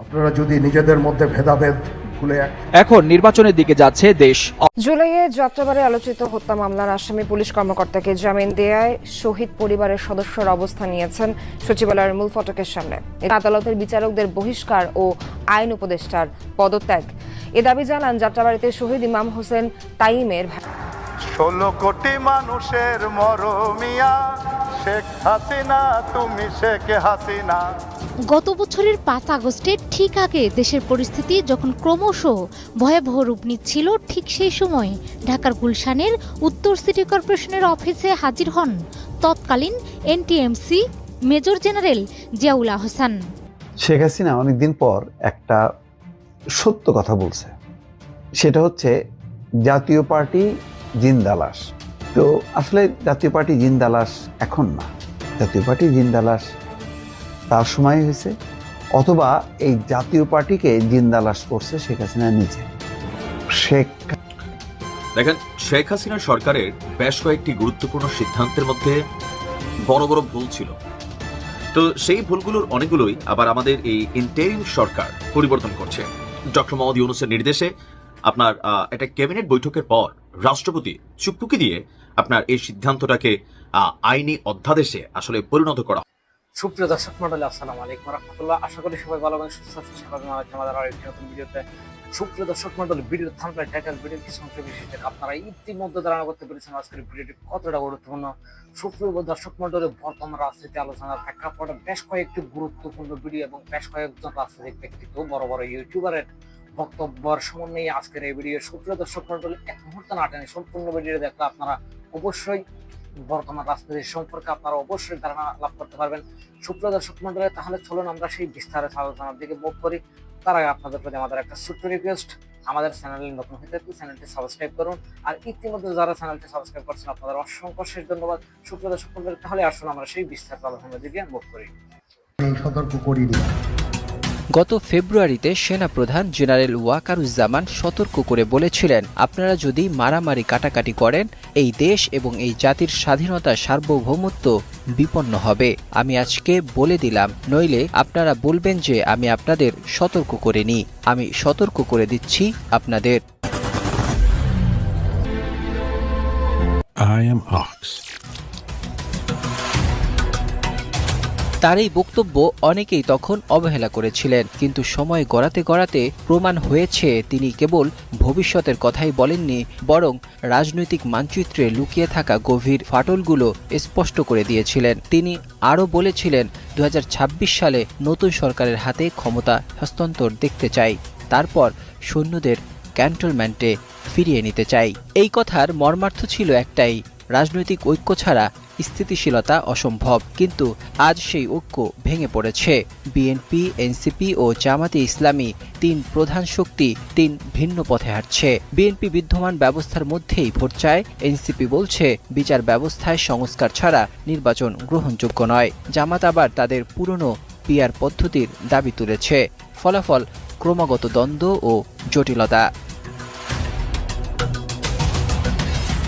আপনারা যদি নিজেদের মধ্যে ভেদাভেদ ভুলে এখন নির্বাচনের দিকে যাচ্ছে দেশ। জুলাইয়ে যাত্রাবাড়ে আলোচিত হত্যা মামলার আসামি পুলিশ কর্মকর্তাকে জামিন দেয়ায় শহীদ পরিবারের সদস্যরা অবস্থান নিয়েছেন সচিবালয়ের মূল ফটকের সামনে। আদালতের বিচারকদের বহিষ্কার ও আইন উপদেষ্টার পদত্যাগ। এ দাবি জানান যাত্রাবাড়িতে শহীদ ইমাম হোসেন তাইমের ভাই। ষোলো কোটি মানুষের মরমিয়া। শেখ হাসিনা তুমি শেখ হাসিনা। গত বছরের পাঁচ আগস্টের ঠিক আগে দেশের পরিস্থিতি যখন ক্রমশ ভয়াবহ রূপ নিচ্ছিল ঠিক সেই সময় ঢাকার গুলশানের উত্তর সিটি কর্পোরেশনের অফিসে হাজির হন তৎকালীন NTMC major general Ziaul Ahsan. Sheikh Hasina অনেকদিন পর একটা সত্য কথা বলছে। সেটা হচ্ছে জাতীয় পার্টি জিন্দালাস তো আসলে জাতীয় পার্টি জিন্দালাস এখন না। জাতীয় পার্টি জিন্দালাস তার সময় হয়েছে, অথবা এই জাতীয় পার্টিকে জিন্দালাস করছে শেখ হাসিনা নিজে। শেখ দেখেন, শেখ হাসিনা সরকারের বেশ কয়েকটি গুরুত্বপূর্ণ সিদ্ধান্তের মধ্যে বড় বড় ভুল ছিল। তো সেই ভুলগুলোর অনেকগুলোই আবার আমাদের এই ইন্টারিম সরকার পরিবর্তন করছে। ডক্টর মোহাম্মদ ইউনুসের নির্দেশে আপনার একটা ক্যাবিনেট বৈঠকের পর রাষ্ট্রপতি চুপটুকি দিয়ে আপনার এই সিদ্ধান্তটাকে আইনি অধ্যাদেশে আসলে পরিণত করা সুপ্রিয় দর্শক মন্ডলী, আসসালামু আলাইকুম রহমতুল্লাহ। আশা করি সবাই ভালো এবং সুস্থ আছেন স্বাগত জানাচ্ছি আমাদের আরেকটি নতুন ভিডিওতে সুপ্রিয় দর্শক মন্ডলী, ভিডিওর থাম্বনেল টাইটেল ভিডিও কিছু অংশ বিশেষে আপনারা ইতিমধ্যে ধারণা করতে পেরেছেন আজকের ভিডিওটি কতটা গুরুত্বপূর্ণ। সুপ্রিয় দর্শক মন্ডলী, বর্তমান রাজনীতি আলোচনার প্রেক্ষাপটে বেশ কয়েকটি গুরুত্বপূর্ণ ভিডিও এবং বেশ কয়েকজন রাজনৈতিক ব্যক্তিত্ব, বড় বড় ইউটিউবারের বক্তব্যের সমন্বয়ে আজকের এই ভিডিও। সুপ্রিয় দর্শক মন্ডলী, এক মুহূর্ত না টেনে সম্পূর্ণ ভিডিও দেখলে আপনারা অবশ্যই বর্তমান রাজনীতি সম্পর্কে আপনারা অবশ্যই ধারণা লাভ করতে পারবেন। সুপ্রিয় দর্শক মন্ডলী, তাহলে চলুন আমরা সেই বিস্তারিত আলোচনার দিকে মুখ করি। তার আগে আপনাদের প্রতি আমাদের একটা ছোট্ট রিকোয়েস্ট আমাদের চ্যানেলে নতুন হয়ে থাকলে চ্যানেলটি সাবস্ক্রাইব করুন। আর ইতিমধ্যে যারা চ্যানেলটি সাবস্ক্রাইব করছেন, আপনাদের অসংখ্য শেষ ধন্যবাদ। সুপ্রিয় দর্শক মন্ডলী, তাহলে আসুন আমরা সেই বিস্তারিত আলোচনার দিকে মুখ করি। সতর্ক করিনি। গত ফেব্রুয়ারিতে সেনাপ্রধান জেনারেল ওয়াকারুজ্জামান সতর্ক করে বলেছিলেন, আপনারা যদি মারামারি কাটাকাটি করেন, এই দেশ এবং এই জাতির স্বাধীনতা সার্বভৌমত্ব বিপন্ন হবে। আমি আজকে বলে দিলাম, নইলে আপনারা বলবেন যে আমি আপনাদের সতর্ক করে করিনি। আমি সতর্ক করে দিচ্ছি আপনাদের। I am Ox. তার এই বক্তব্য অনেকেই তখন অবহেলা করেছিলেন। কিন্তু সময় গড়াতে গড়াতে প্রমাণ হয়েছে, তিনি কেবল ভবিষ্যতের কথাই বলেননি, বরং রাজনৈতিক মানচিত্রে লুকিয়ে থাকা গভীর ফাটলগুলো স্পষ্ট করে দিয়েছিলেন। তিনি আরও বলেছিলেন দু হাজার ছাব্বিশ সালে নতুন সরকারের হাতে ক্ষমতা হস্তান্তর দেখতে চাই, তারপর সৈন্যদের ক্যান্টনমেন্টে ফিরিয়ে নিতে চাই। এই কথার মর্মার্থ ছিল একটাই, রাজনৈতিক ঐক্য ছাড়া স্থিতিশীলতা অসম্ভব, কিন্তু আজ সেই ঐক্য ভেঙে পড়েছে। বিএনপি এনসিপি ও জামাতে ইসলামী তিন প্রধান শক্তি তিন ভিন্ন পথে হাঁটছে। বিএনপি বিদ্যমান ব্যবস্থার মধ্যেই ভোট চায়। এনসিপি বলছে, বিচার ব্যবস্থায় সংস্কার ছাড়া নির্বাচন গ্রহণযোগ্য নয়। জামাত আবার তাদের পুরনো পিয়ার পদ্ধতির দাবি তুলেছে। ফলাফল ক্রমাগত দ্বন্দ্ব ও জটিলতা।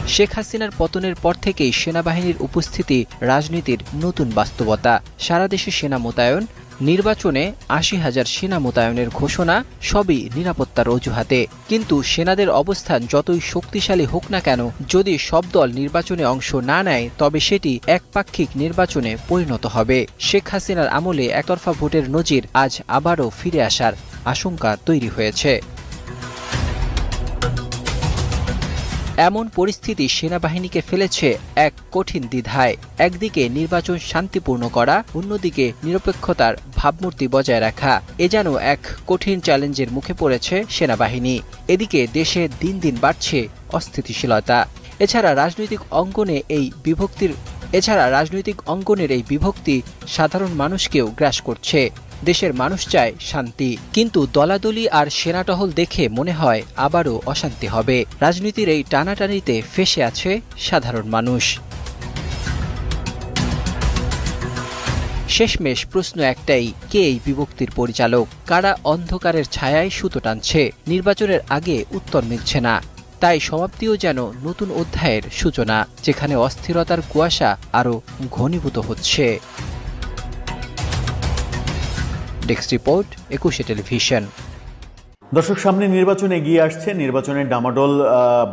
শেখ হাসিনার পতনের পর থেকেই সেনাবাহিনীর উপস্থিতি রাজনীতির নতুন বাস্তবতা। সারা দেশে সেনা মোতায়েন, নির্বাচনে আশি হাজার সেনা মোতায়েনের ঘোষণা, সবই নিরাপত্তার অজুহাতে। কিন্তু সেনাদের অবস্থান যতই শক্তিশালী হোক না কেন, যদি সব দল নির্বাচনে অংশ না নেয়, তবে সেটি একপাক্ষিক নির্বাচনে পরিণত হবে। শেখ হাসিনার আমলে একতরফা ভোটের নজির আজ আবারও ফিরে আসার আশঙ্কা তৈরি হয়েছে। এমন পরিস্থিতি সেনাবাহিনীকে ফেলেছে এক কঠিন দ্বিধায়। একদিকে নির্বাচন শান্তিপূর্ণ করা, অন্যদিকে নিরপেক্ষতার ভাবমূর্তি বজায় রাখা। এ যেন এক কঠিন চ্যালেঞ্জের মুখে পড়েছে সেনাবাহিনী। এদিকে দেশে দিন দিন বাড়ছে অস্থিতিশীলতা। এছাড়া রাজনৈতিক অঙ্গনে এই বিভক্তির এছাড়া রাজনৈতিক অঙ্গনের এই বিভক্তি সাধারণ মানুষকেও গ্রাস করছে। দেশের মানুষ চায় শান্তি। কিন্তু দলাদলি আর সেনাটহল দেখে মনে হয় আবারও অশান্তি হবে। রাজনীতির এই টানাটানিতে ফেসে আছে সাধারণ মানুষ। শেষমেশ প্রশ্ন একটাই, কে এই বিভক্তির পরিচালক? কারা অন্ধকারের ছায়ায় সুতো টানছে? নির্বাচনের আগে উত্তর মিলছে না। তাই সমাপ্তিও যেন নতুন অধ্যায়ের সূচনা, যেখানে অস্থিরতার কুয়াশা আরও ঘনীভূত হচ্ছে। Desk report, Ekushey television. দর্শক, সামনে নির্বাচন এগিয়ে আসছে, নির্বাচনের ডামাডোল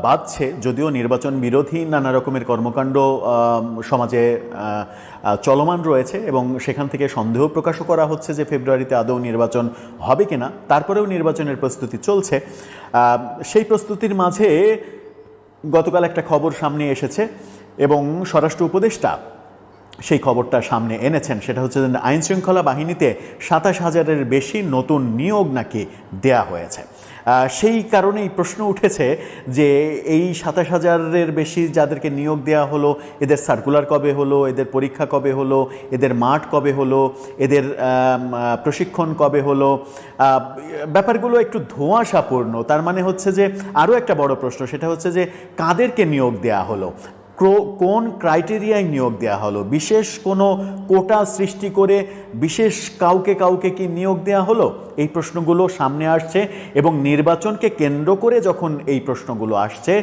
বাজছে যদিও নির্বাচন বিরোধী নানা রকমের কর্মকাণ্ড সমাজে চলমান রয়েছে এবং সেখান থেকে সন্দেহ প্রকাশও করা হচ্ছে যে ফেব্রুয়ারিতে আদৌ নির্বাচন হবে কিনা। তারপরেও নির্বাচনের প্রস্তুতি চলছে। সেই প্রস্তুতির মাঝে গতকাল একটা খবর সামনে এসেছে এবং স্বরাষ্ট্র উপদেষ্টা সেই খবরটা সামনে এনেছেন। সেটা হচ্ছে যে আইন শৃঙ্খলা বাহিনীতে সাতাশ হাজারের বেশি নতুন নিয়োগ নাকি দেয়া হয়েছে। সেই কারণেই প্রশ্ন উঠেছে যে এই সাতাশ হাজারের বেশি যাদেরকে নিয়োগ দেওয়া হলো, এদের সার্কুলার কবে হলো, এদের পরীক্ষা কবে হলো, এদের মাঠ কবে হলো, এদের প্রশিক্ষণ কবে হলো ব্যাপারগুলো একটু ধোঁয়াশাপূর্ণ। তার মানে হচ্ছে যে আরও একটা বড় প্রশ্ন, সেটা হচ্ছে যে কাদেরকে নিয়োগ দেওয়া হলো? কোন ক্রাইটেরিয়ায় নিয়োগ দেয়া হলো? বিশেষ কোনো কোটা সৃষ্টি করে বিশেষ কাউকে কাউকে কি নিয়োগ দেয়া হলো? এই প্রশ্নগুলো সামনে আসছে এবং নির্বাচনকে কেন্দ্র করে যখন এই প্রশ্নগুলো আসছে